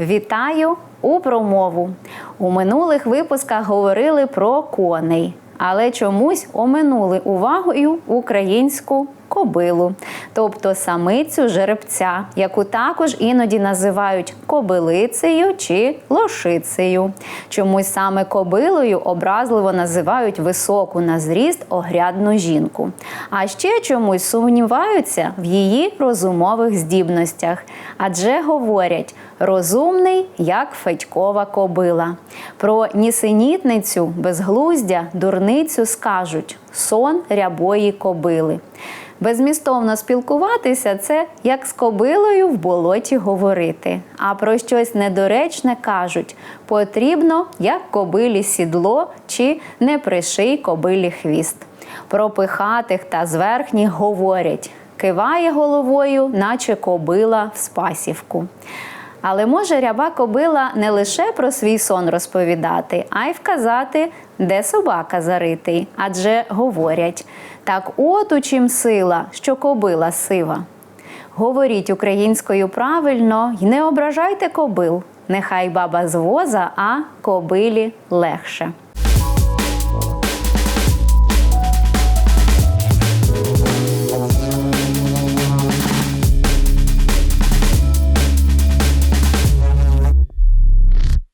Вітаю у промову. У минулих випусках говорили про коней, але чомусь оминули увагою українську кобилу, тобто самицю жеребця, яку також іноді називають кобилицею чи лошицею. Чомусь саме кобилою образливо називають високу на зріст огрядну жінку. А ще чомусь сумніваються в її розумових здібностях, адже говорять розумний, як федькова кобила. Про нісенітницю, безглуздя, дурницю скажуть сон рябої кобили. Безмістовно спілкуватися це як з кобилою в болоті говорити. А про щось недоречне кажуть: потрібно, як кобилі сідло, чи не приший кобилі хвіст. Про пихатих та зверхніх говорять: киває головою, наче кобила в спасівку. Але може ряба кобила не лише про свій сон розповідати, а й вказати, де собака заритий. Адже говорять: так от у чим сила, що кобила сива. Говоріть українською правильно й не ображайте кобил. Нехай баба з воза, а кобилі легше.